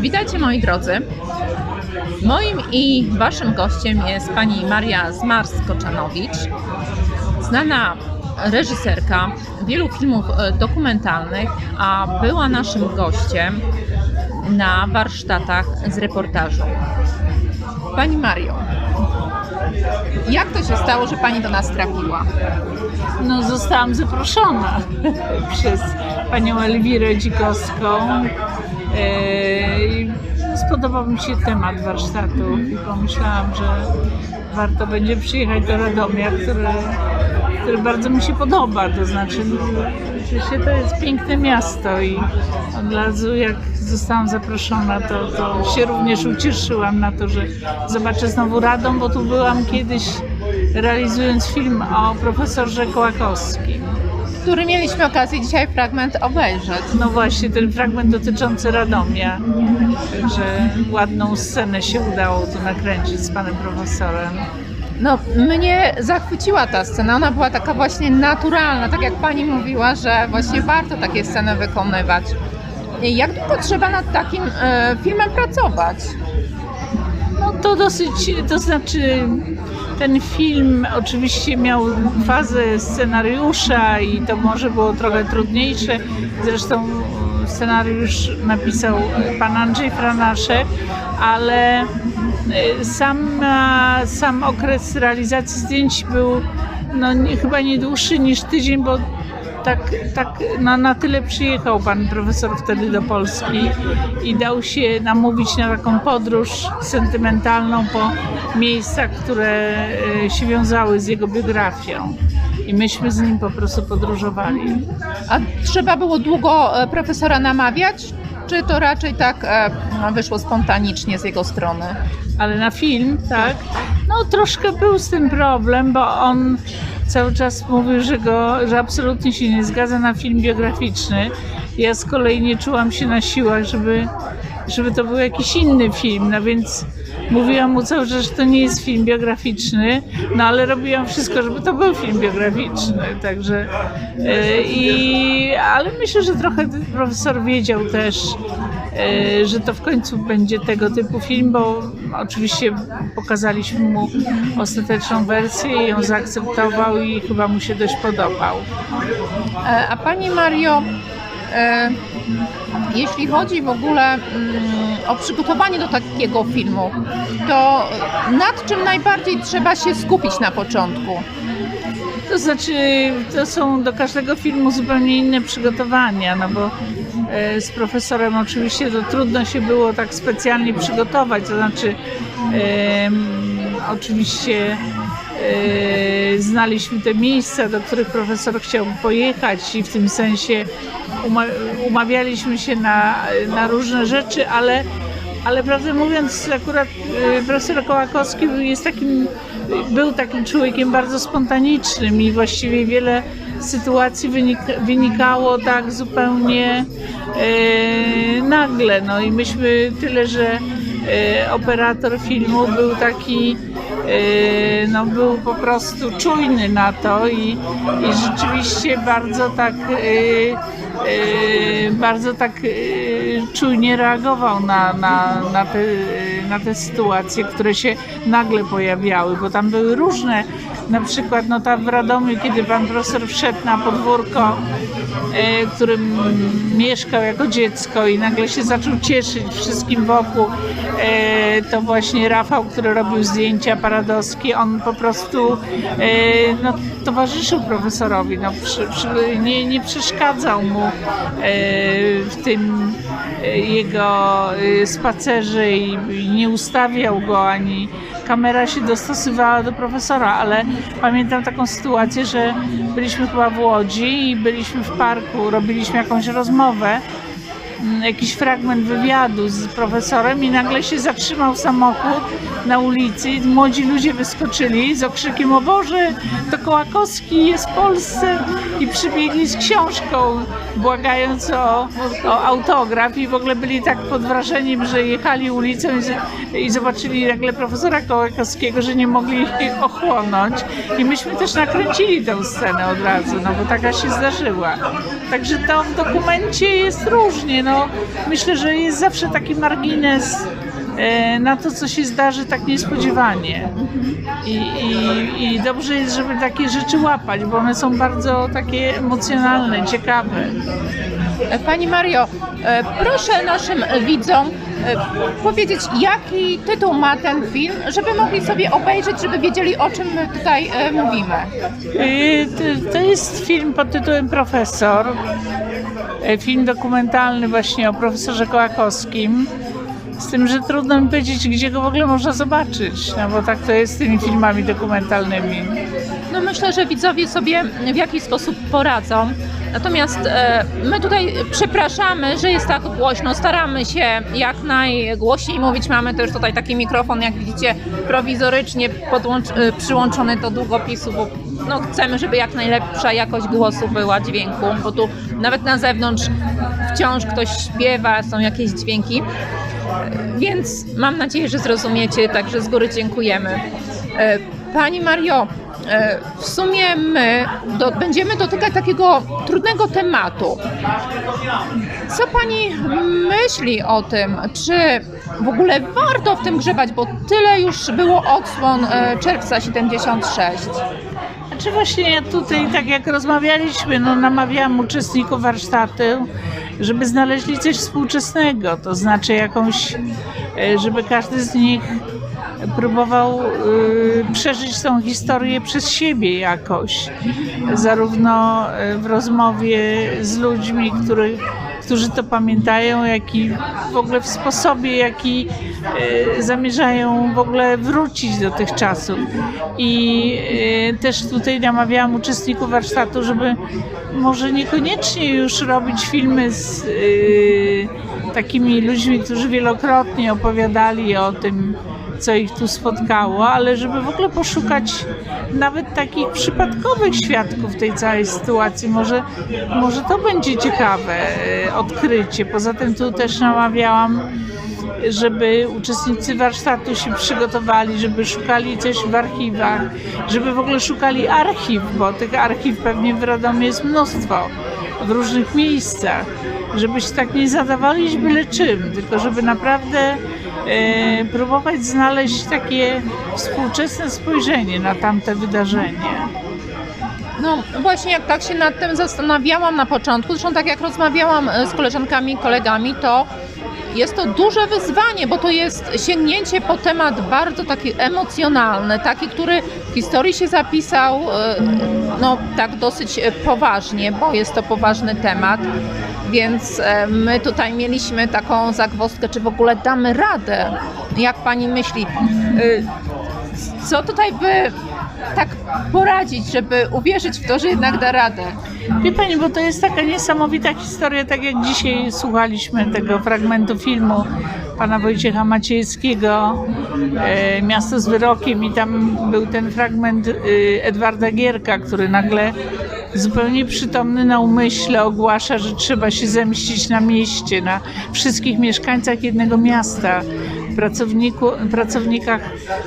Witajcie moi drodzy. Moim i waszym gościem jest pani Maria Zmars-Koczanowicz, znana reżyserka wielu filmów e, dokumentalnych, a była naszym gościem na warsztatach z reportażu. Pani Mario, jak to się stało, że pani do nas trafiła? No, zostałam zaproszona przez panią Elwirę Dzikowską. I Spodobał mi się temat warsztatów i pomyślałam, że warto będzie przyjechać do Radomia, które, które bardzo mi się podoba. To znaczy, oczywiście to jest piękne miasto i od razu jak zostałam zaproszona, to, to się również ucieszyłam na to, że zobaczę znowu Radom, bo tu byłam kiedyś realizując film o profesorze Kołakowskim. Który mieliśmy okazję dzisiaj fragment obejrzeć. No właśnie, ten fragment dotyczący Radomia. Także ładną scenę się udało tu nakręcić z panem profesorem. No, mnie zachwyciła ta scena. Ona była taka właśnie naturalna, tak jak pani mówiła, że właśnie warto takie sceny wykonywać. Jak długo trzeba nad takim e, filmem pracować? No to dosyć, to znaczy ten film oczywiście miał fazę scenariusza i to może było trochę trudniejsze. Zresztą scenariusz napisał pan Andrzej Franaszek, ale y, sam, a, sam okres realizacji zdjęć był no, nie, chyba nie dłuższy niż tydzień, bo tak, tak na, na tyle przyjechał pan profesor wtedy do Polski i dał się namówić na taką podróż sentymentalną po miejscach, które e, się wiązały z jego biografią. I myśmy z nim po prostu podróżowali. A trzeba było długo e, profesora namawiać? Czy to raczej tak e, no, wyszło spontanicznie z jego strony? Ale na film, tak, no troszkę był z tym problem, bo on cały czas mówił, że, go, że absolutnie się nie zgadza na film biograficzny. Ja z kolei nie czułam się na siłach, żeby, żeby to był jakiś inny film, no więc mówiłam mu cały czas, że to nie jest film biograficzny, no ale robiłam wszystko, żeby to był film biograficzny, także e, i, ale myślę, że trochę profesor wiedział też, e, że to w końcu będzie tego typu film, bo oczywiście pokazaliśmy mu ostateczną wersję i ją zaakceptował i chyba mu się dość podobał. E, A Pani Mario, jeśli chodzi w ogóle mm, o przygotowanie do takiego filmu, to nad czym najbardziej trzeba się skupić na początku? To znaczy, to są do każdego filmu zupełnie inne przygotowania, no bo e, z profesorem oczywiście to trudno się było tak specjalnie przygotować, to znaczy oczywiście e, znaliśmy te miejsca, do których profesor chciał pojechać i w tym sensie umawialiśmy się na, na różne rzeczy, ale ale prawdę mówiąc, akurat y, profesor Kołakowski jest takim, był takim człowiekiem bardzo spontanicznym i właściwie wiele sytuacji wynik, wynikało tak zupełnie e, nagle. No i myśmy tyle, że e, operator filmu był taki, no był po prostu czujny na to i, i rzeczywiście bardzo tak bardzo tak e, czujnie reagował na, na, na, te, na te sytuacje, które się nagle pojawiały, bo tam były różne, na przykład no tam w Radomiu, kiedy pan profesor wszedł na podwórko, e, którym mieszkał jako dziecko i nagle się zaczął cieszyć wszystkim wokół, e, to właśnie Rafał, który robił zdjęcia paradowskie, on po prostu e, no, towarzyszył profesorowi, no, przy, przy, nie, nie przeszkadzał mu e, w tym e, jego e, spacerze i nie ustawiał go ani kamera się dostosowała do profesora, ale pamiętam taką sytuację, że byliśmy chyba w Łodzi i byliśmy w parku, robiliśmy jakąś rozmowę jakiś fragment wywiadu z profesorem i nagle się zatrzymał samochód na ulicy. Młodzi ludzie wyskoczyli z okrzykiem o Boże, to Kołakowski jest w Polsce i przybiegli z książką, błagając o, o autograf i w ogóle byli tak pod wrażeniem, że jechali ulicą i, i zobaczyli nagle profesora Kołakowskiego, że nie mogli ochłonąć. I myśmy też nakręcili tę scenę od razu, no bo taka się zdarzyła. Także to w dokumencie jest różnie. No, myślę, że jest zawsze taki margines e, na to, co się zdarzy tak niespodziewanie. I, i, I dobrze jest, żeby takie rzeczy łapać, bo one są bardzo takie emocjonalne, ciekawe. Pani Mario, e, proszę naszym widzom e, powiedzieć, jaki tytuł ma ten film, żeby mogli sobie obejrzeć, żeby wiedzieli, o czym tutaj e, mówimy. To, jest film pod tytułem Profesor. Film dokumentalny właśnie o profesorze Kołakowskim. Z tym, że trudno mi powiedzieć, gdzie go w ogóle można zobaczyć, no bo tak to jest z tymi filmami dokumentalnymi. No myślę, że widzowie sobie w jakiś sposób poradzą. Natomiast e, my tutaj przepraszamy, że jest tak głośno. Staramy się jak najgłośniej mówić. Mamy też tutaj taki mikrofon, jak widzicie, prowizorycznie e, przyłączony do długopisu, bo no, chcemy, żeby jak najlepsza jakość głosu była dźwięku, bo tu nawet na zewnątrz wciąż ktoś śpiewa, są jakieś dźwięki. Więc mam nadzieję, że zrozumiecie, także z góry dziękujemy. E, Pani Mario, w sumie my do, będziemy dotykać takiego trudnego tematu. Co Pani myśli o tym? Czy w ogóle warto w tym grzebać, bo tyle już było odsłon e, czerwca 76. Znaczy właśnie tutaj, tak jak rozmawialiśmy, no namawiałam uczestników warsztatu, żeby znaleźli coś współczesnego, to znaczy jakąś, e, żeby każdy z nich próbował y, przeżyć tą historię przez siebie jakoś, zarówno e, w rozmowie z ludźmi, których którzy to pamiętają, jak i w ogóle w sposobie, jaki e, zamierzają w ogóle wrócić do tych czasów. I e, też tutaj namawiałam uczestników warsztatu, żeby może niekoniecznie już robić filmy z e, takimi ludźmi, którzy wielokrotnie opowiadali o tym, co ich tu spotkało, ale żeby w ogóle poszukać nawet takich przypadkowych świadków tej całej sytuacji. Może, może to będzie ciekawe e, odkrycie. Poza tym tu też namawiałam, żeby uczestnicy warsztatu się przygotowali, żeby szukali coś w archiwach, żeby w ogóle szukali archiw, bo tych archiw pewnie w Radomiu jest mnóstwo w różnych miejscach, żeby się tak nie zadawali byle czym, tylko żeby naprawdę e, próbować znaleźć takie współczesne spojrzenie na tamte wydarzenie. No właśnie jak tak się nad tym zastanawiałam na początku, zresztą tak jak rozmawiałam e, z koleżankami kolegami, to jest to duże wyzwanie, bo to jest sięgnięcie po temat bardzo taki emocjonalny, taki, który w historii się zapisał e, no tak dosyć poważnie, bo jest to poważny temat. Więc e, my tutaj mieliśmy taką zagwozdkę, czy w ogóle damy radę. Jak pani myśli? E, Co tutaj by tak poradzić, żeby uwierzyć w to, że jednak da radę? Wie Pani, bo to jest taka niesamowita historia, tak jak dzisiaj słuchaliśmy tego fragmentu filmu pana Wojciecha Maciejskiego, e, Miasto z wyrokiem i tam był ten fragment e, Edwarda Gierka, który nagle zupełnie przytomny na umyśle ogłasza, że trzeba się zemścić na mieście, na wszystkich mieszkańcach jednego miasta, pracownikach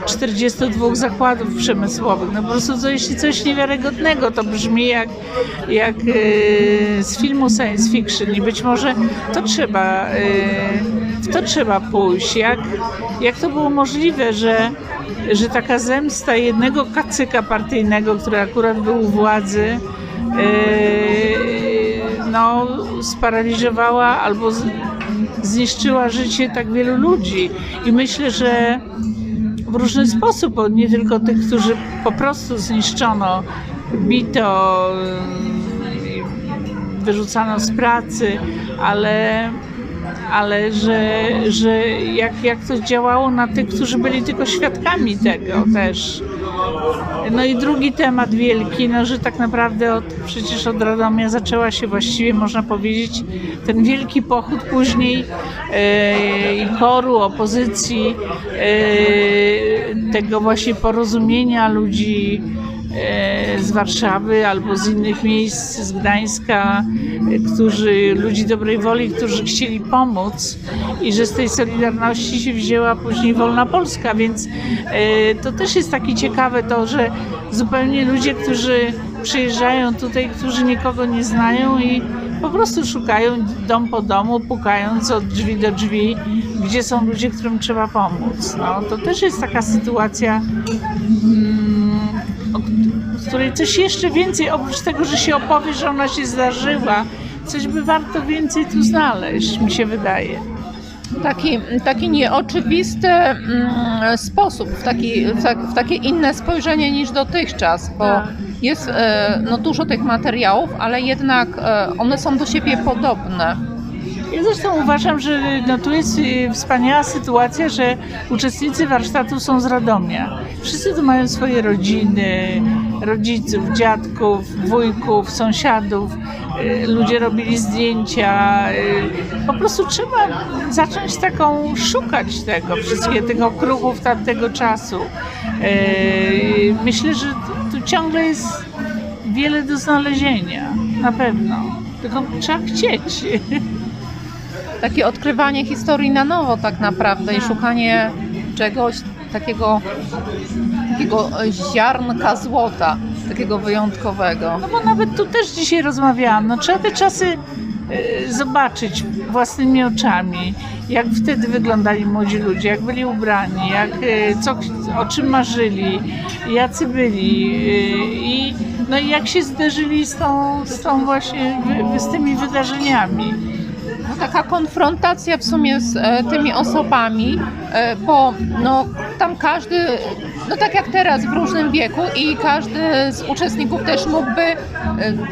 42 zakładów przemysłowych. No po prostu to jeśli coś niewiarygodnego, to brzmi jak, jak e, z filmu science fiction i być może to trzeba, w to trzeba pójść. Jak, jak to było możliwe, że, że taka zemsta jednego kacyka partyjnego, który akurat był u władzy, no, sparaliżowała albo zniszczyła życie tak wielu ludzi. I myślę, że w różny sposób, bo nie tylko tych, którzy po prostu zniszczono, bito, y, wyrzucano z pracy, ale, ale że, że jak, jak to działało na tych, którzy byli tylko świadkami tego też. No i drugi temat wielki, no że tak naprawdę od, przecież od Radomia zaczęła się właściwie, można powiedzieć, ten wielki pochód później e, koru, opozycji, e, tego właśnie porozumienia ludzi z Warszawy albo z innych miejsc, z Gdańska, e, którzy, ludzi dobrej woli, którzy chcieli pomóc i że z tej Solidarności się wzięła później Wolna Polska, więc e, to też jest takie ciekawe to, że zupełnie ludzie, którzy przyjeżdżają tutaj, którzy nikogo nie znają i po prostu szukają dom po domu, pukając od drzwi do drzwi, gdzie są ludzie, którym trzeba pomóc. No, to też jest taka sytuacja, mm, z której coś jeszcze więcej, oprócz tego, że się opowie, że ona się zdarzyła, coś by warto więcej tu znaleźć, mi się wydaje. Taki, taki nieoczywisty mm, sposób, w, taki, w, tak, w takie inne spojrzenie niż dotychczas, bo Tak. jest e, no, dużo tych materiałów, ale jednak e, one są do siebie podobne. Ja zresztą uważam, że no, tu jest y, wspaniała sytuacja, że uczestnicy warsztatu są z Radomia. Wszyscy tu mają swoje rodziny, rodziców, dziadków, wujków, sąsiadów. Y, Ludzie robili zdjęcia. y, Po prostu trzeba zacząć taką szukać tego, wszystkie tych okruchów tamtego czasu. Y, Myślę, że tu, tu ciągle jest wiele do znalezienia, na pewno. Tylko trzeba chcieć. Takie odkrywanie historii na nowo tak naprawdę i szukanie czegoś takiego, takiego ziarnka złota, takiego wyjątkowego. No bo nawet tu też dzisiaj rozmawiałam, no trzeba te czasy e, zobaczyć własnymi oczami, jak wtedy wyglądali młodzi ludzie, jak byli ubrani, jak, e, co, o czym marzyli, jacy byli e, i, no jak się zderzyli z tą, z tą właśnie, z tymi wydarzeniami. No, taka konfrontacja w sumie z e, tymi osobami, e, bo no, tam każdy, no tak jak teraz w różnym wieku i każdy z uczestników też mógłby e,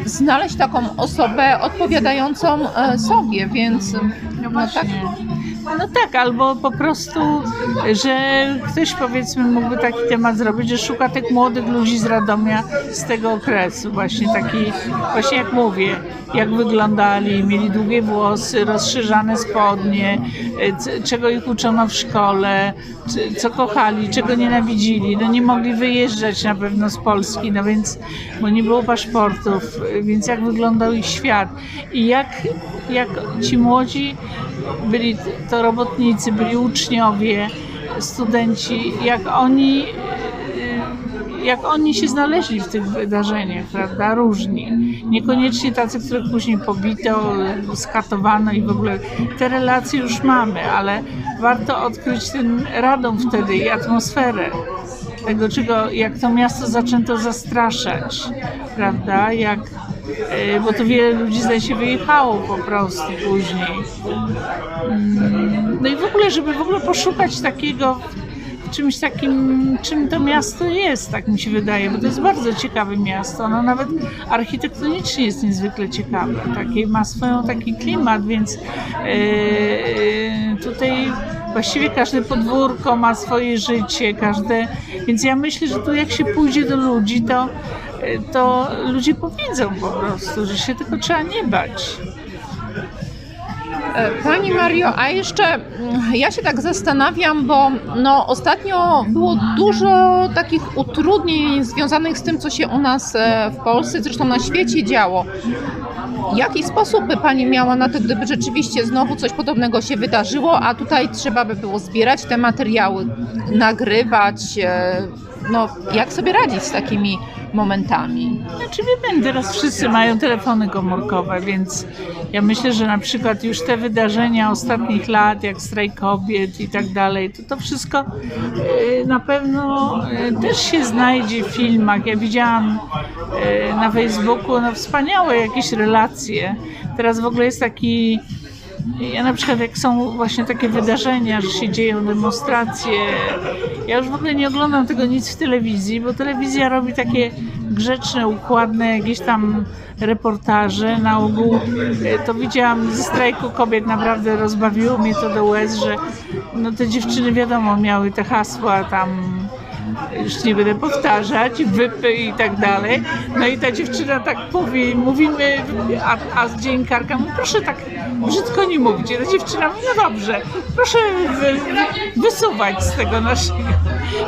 znaleźć taką osobę odpowiadającą e, sobie, więc no, tak, No tak, albo po prostu, że ktoś powiedzmy mógłby taki temat zrobić, że szuka tych młodych ludzi z Radomia z tego okresu, właśnie taki, właśnie jak mówię, jak wyglądali, mieli długie włosy, rozszerzane spodnie, e, czego ich uczono w szkole, co kochali, czego nienawidzili. No nie mogli wyjeżdżać na pewno z Polski, no więc, bo nie było paszportów, e, więc jak wyglądał ich świat i jak, jak ci młodzi byli to robotnicy, byli uczniowie, studenci, jak oni, y, jak oni się znaleźli w tych wydarzeniach, prawda, różni. Niekoniecznie tacy, których później pobito, skatowano i w ogóle te relacje już mamy, ale warto odkryć ten Radom wtedy i atmosferę tego, czego, jak to miasto zaczęto zastraszać, prawda, jak e, bo to wiele ludzi zdaje się wyjechało po prostu później. Mm, No i w ogóle, żeby w ogóle poszukać takiego czymś takim, czym to miasto jest, tak mi się wydaje, bo to jest bardzo ciekawe miasto. Ono nawet architektonicznie jest niezwykle ciekawe. Takie, ma swoją taki klimat, więc e, tutaj właściwie każde podwórko ma swoje życie, każde, więc ja myślę, że tu jak się pójdzie do ludzi, to, e, to ludzie powiedzą po prostu, że się tylko trzeba nie bać. E, Pani Mario, a jeszcze mm, ja się tak zastanawiam, bo no, ostatnio było dużo takich utrudnień związanych z tym, co się u nas e, w Polsce, zresztą na świecie działo. Jaki sposób by Pani miała na to, gdyby rzeczywiście znowu coś podobnego się wydarzyło, a tutaj trzeba by było zbierać te materiały, nagrywać, e, no jak sobie radzić z takimi momentami? Znaczy wie teraz wszyscy mają telefony komórkowe, więc ja myślę, że na przykład już te wydarzenia ostatnich lat, jak strajk kobiet i tak dalej, to to wszystko e, na pewno e, też się znajdzie w filmach. Ja widziałam e, na Facebooku no, wspaniałe jakieś relacje. Teraz w ogóle jest taki ja na przykład jak są właśnie takie wydarzenia, że się dzieją demonstracje, ja już w ogóle nie oglądam tego nic w telewizji, bo telewizja robi takie grzeczne, układne jakieś tam reportaże. Na ogół e, to widziałam ze strajku kobiet, naprawdę rozbawiło mnie to do łez, że no te dziewczyny wiadomo miały te hasła tam już nie będę powtarzać, wypy i tak dalej. No i ta dziewczyna tak mówi, mówimy, a, a dziennikarka mówi, proszę tak brzydko nie mówić. Ta dziewczyna mówi, no dobrze, proszę wy, wysuwać z tego naszego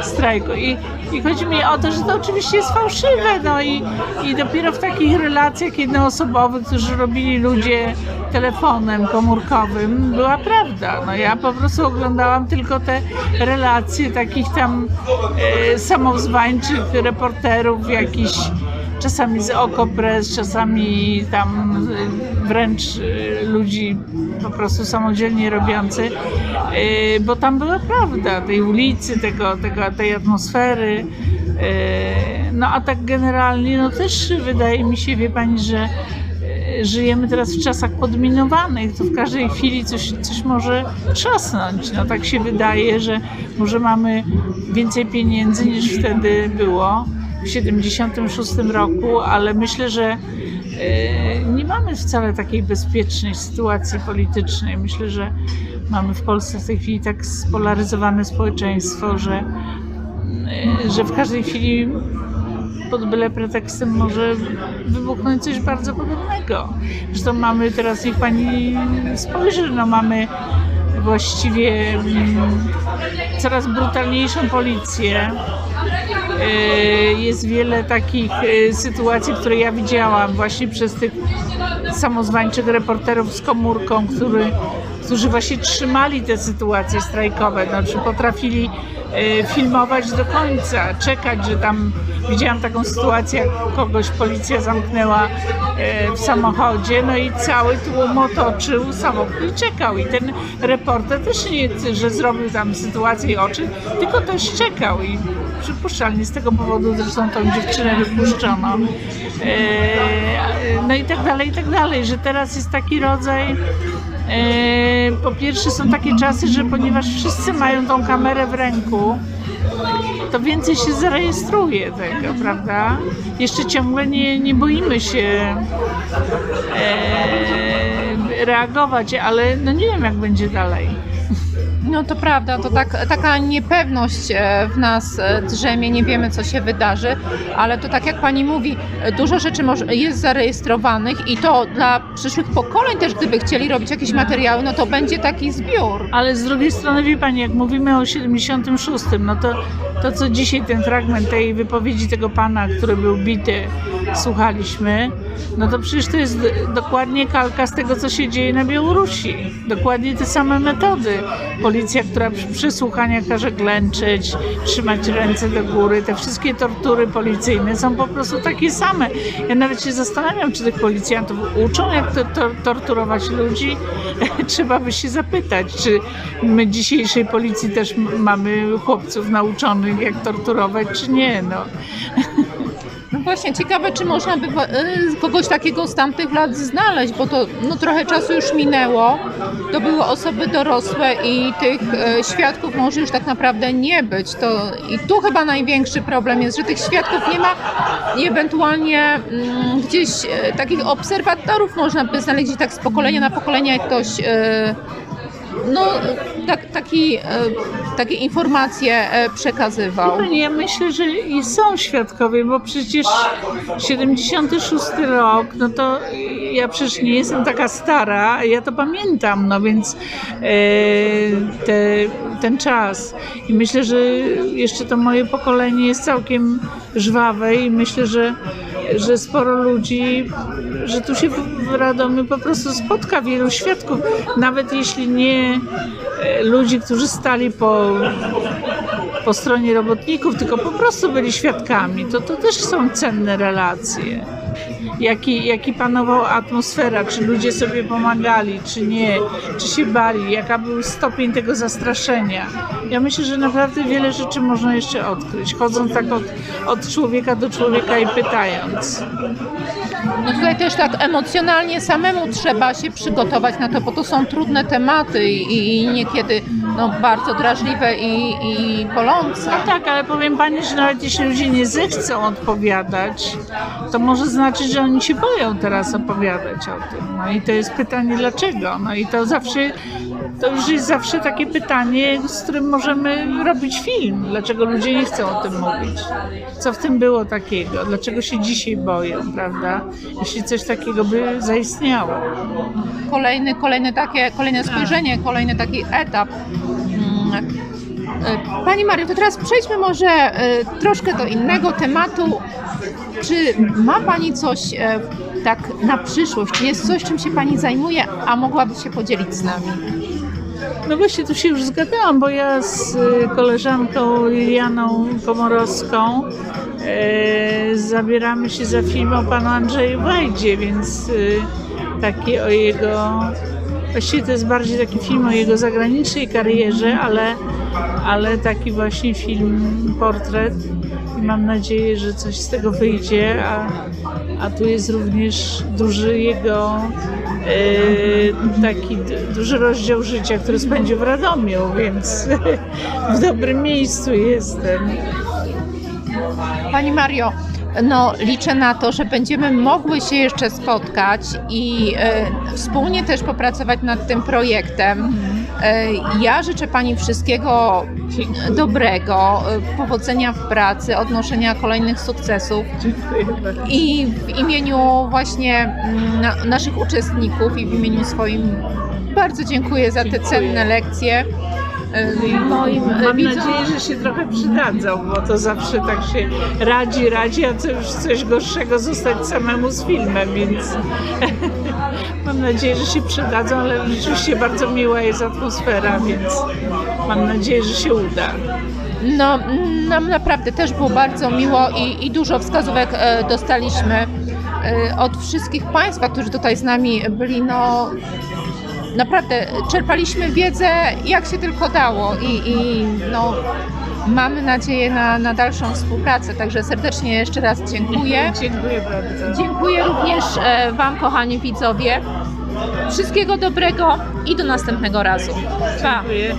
strajku. I, I chodzi mi o to, że to oczywiście jest fałszywe, no i, i dopiero w takich relacjach jednoosobowych, którzy robili ludzie telefonem komórkowym, była prawda. No ja po prostu oglądałam tylko te relacje takich tam e, samozwańczych reporterów jakichś czasami z Okopres, czasami tam wręcz y, ludzi po prostu samodzielnie robiący, y, bo tam była prawda tej ulicy, tego, tego, tej atmosfery. y, No a tak generalnie, no też wydaje mi się, wie pani, że żyjemy teraz w czasach podminowanych, to w każdej chwili coś, coś może trzasnąć. No tak się wydaje, że może mamy więcej pieniędzy niż wtedy było w 76 roku, ale myślę, że e, nie mamy wcale takiej bezpiecznej sytuacji politycznej. Myślę, że mamy w Polsce w tej chwili tak spolaryzowane społeczeństwo, że, e, że w każdej chwili pod byle pretekstem może wybuchnąć coś bardzo podobnego. Zresztą mamy teraz, niech pani spojrzy, no mamy właściwie mm, coraz brutalniejszą policję. Y, Jest wiele takich y, sytuacji, które ja widziałam właśnie przez tych samozwańczych reporterów z komórką, który, którzy właśnie trzymali te sytuacje strajkowe, znaczy potrafili y, filmować do końca, czekać, że tam widziałam taką sytuację, jak kogoś policja zamknęła y, w samochodzie, no i cały tłum otoczył samochód i czekał. I ten reporter też nie, że zrobił tam sytuację i oczy, tylko też czekał i przypuszczalnie z tego powodu zresztą tą dziewczynę wypuszczono. E, No i tak dalej, i tak dalej, że teraz jest taki rodzaj. E, Po pierwsze są takie czasy, że ponieważ wszyscy mają tą kamerę w ręku, to więcej się zarejestruje tego, prawda? Jeszcze ciągle nie, nie boimy się e, reagować, ale no nie wiem jak będzie dalej. No to prawda, to tak, taka niepewność e, w nas e, drzemie, nie wiemy co się wydarzy, ale to tak jak pani mówi, dużo rzeczy jest zarejestrowanych i to dla przyszłych pokoleń też, gdyby chcieli robić jakieś materiały, no to będzie taki zbiór. Ale z drugiej strony, wie Pani, jak mówimy o 76, no to to, co dzisiaj ten fragment tej wypowiedzi tego pana, który był bity, słuchaliśmy, no to przecież to jest dokładnie kalka z tego, co się dzieje na Białorusi. Dokładnie te same metody. Policja, która przy przesłuchaniach każe glęczeć, trzymać ręce do góry, te wszystkie tortury policyjne są po prostu takie same. Ja nawet się zastanawiam, czy tych policjantów uczą, jak to, to, torturować ludzi. Trzeba by się zapytać, czy my dzisiejszej policji też mamy chłopców nauczonych, jak torturować, czy nie. No. No właśnie, ciekawe, czy można by y, kogoś takiego z tamtych lat znaleźć, bo to no, trochę czasu już minęło. To były osoby dorosłe i tych e, świadków może już tak naprawdę nie być. To, I tu chyba największy problem jest, że tych świadków nie ma i ewentualnie mm, gdzieś e, takich obserwatorów można by znaleźć tak z pokolenia na pokolenie ktoś e, no, tak, taki, e, takie informacje e, przekazywał. Pani, Ja myślę, że i są świadkowie, bo przecież 76 rok, no to ja przecież nie jestem taka stara, ja to pamiętam, no więc e, te, ten czas. I myślę, że jeszcze to moje pokolenie jest całkiem żwawe i myślę, że, że sporo ludzi, że tu się w Radomiu po prostu spotka wielu świadków, nawet jeśli nie ludzi, którzy stali po po stronie robotników, tylko po prostu byli świadkami. To, to też są cenne relacje. Jaki, jaki panowała atmosfera, czy ludzie sobie pomagali, czy nie, czy się bali, jaka był stopień tego zastraszenia. Ja myślę, że naprawdę wiele rzeczy można jeszcze odkryć, chodząc tak od, od człowieka do człowieka i pytając. No tutaj też tak emocjonalnie samemu trzeba się przygotować na to, bo to są trudne tematy i, niekiedy no, bardzo drażliwe i, i bolące. Tak, ale powiem Pani, że nawet jeśli ludzie nie zechcą odpowiadać, to może znaczyć, że oni się boją teraz opowiadać o tym. No i to jest pytanie dlaczego. No i to zawsze, to już jest zawsze takie pytanie, z którym możemy robić film. Dlaczego ludzie nie chcą o tym mówić? Co w tym było takiego? Dlaczego się dzisiaj boją, prawda? Jeśli coś takiego by zaistniało. Kolejny, kolejne takie, kolejne spojrzenie, kolejny taki etap. Mm, e, Pani Mario, to teraz przejdźmy może e, troszkę do innego tematu. Czy ma Pani coś e, tak na przyszłość? Czy jest coś, czym się Pani zajmuje, a mogłaby się podzielić z nami? No właśnie, tu się już zgadzałam, bo ja z y, koleżanką Lilianą Komorowską e, zabieramy się za film o panu Andrzeju Wajdzie, więc e, takie o jego. Właściwie to jest bardziej taki film o jego zagranicznej karierze, ale, ale taki właśnie film, portret. I mam nadzieję, że coś z tego wyjdzie, a, a tu jest również duży jego taki d- duży rozdział życia, który spędził w Radomiu, więc w dobrym miejscu jestem. Pani Mario, no liczę na to, że będziemy mogły się jeszcze spotkać i e, wspólnie też popracować nad tym projektem. E, ja życzę Pani wszystkiego dobrego, e, powodzenia w pracy, odnoszenia kolejnych sukcesów. I w imieniu właśnie mm, na, naszych uczestników i w imieniu swoim bardzo dziękuję za te cenne lekcje. E, Moim Mam widzom- nadzieję, że się trochę przydadzą, bo to zawsze tak się radzi, radzi, a co już coś gorszego zostać samemu z filmem, więc mam nadzieję, że się przydadzą, ale rzeczywiście bardzo miła jest atmosfera, więc mam nadzieję, że się uda. No, nam naprawdę też było bardzo miło i, i dużo wskazówek e, dostaliśmy e, od wszystkich Państwa, którzy tutaj z nami byli. No, naprawdę czerpaliśmy wiedzę jak się tylko dało i, i no, mamy nadzieję na, na dalszą współpracę. Także serdecznie jeszcze raz dziękuję. Dziękuję bardzo. Dziękuję również e, Wam, kochani widzowie. Wszystkiego dobrego i do następnego razu. Pa! Dziękuję.